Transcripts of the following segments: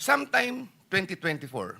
Sometime 2024,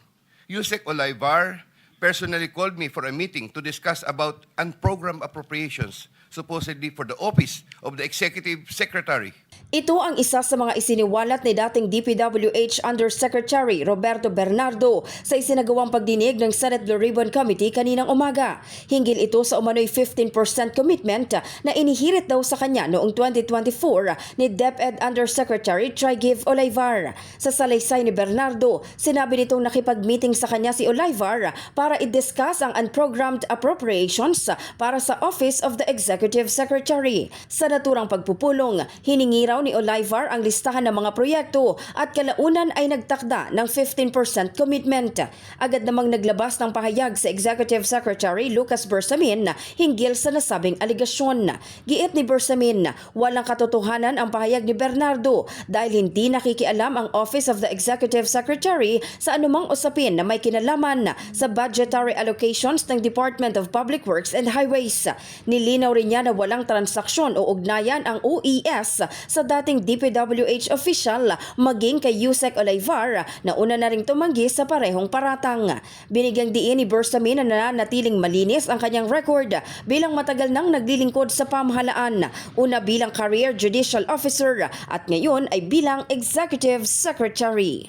Yusek Olivar personally called me for a meeting to discuss about unprogrammed appropriations supposedly for the office of the executive secretary. Ito ang isa sa mga isiniwalat ni dating DPWH Undersecretary Roberto Bernardo sa isinagawang pagdinig ng Senate Blue Ribbon Committee kaninang umaga. Hinggil ito sa umano'y 15% commitment na inihirit daw sa kanya noong 2024 ni DepEd Undersecretary Trigiv Olivar. Sa salaysay ni Bernardo, sinabi nitong nakipag-meeting sa kanya si Olivar para i-discuss ang unprogrammed appropriations para sa Office of the Executive Secretary. Sa naturang pagpupulong, hiningi raw ni Olivar ang listahan ng mga proyekto at kalaunan ay nagtakda ng 15% commitment. Agad namang naglabas ng pahayag sa Executive Secretary Lucas Bersamin hinggil sa nasabing aligasyon. Giit ni Bersamin, walang katotohanan ang pahayag ni Bernardo dahil hindi nakikialam ang Office of the Executive Secretary sa anumang usapin na may kinalaman sa budgetary allocations ng Department of Public Works and Highways. Nilinaw rin niya na walang transaksyon o ugnayan ang OES sa dating DPWH official maging kay Yusek Olivar na una na ring tumanggi sa parehong paratang. Binigyang diin ni Bersamin na nananatiling malinis ang kanyang record bilang matagal nang naglilingkod sa pamahalaan. Una bilang career judicial officer at ngayon ay bilang executive secretary.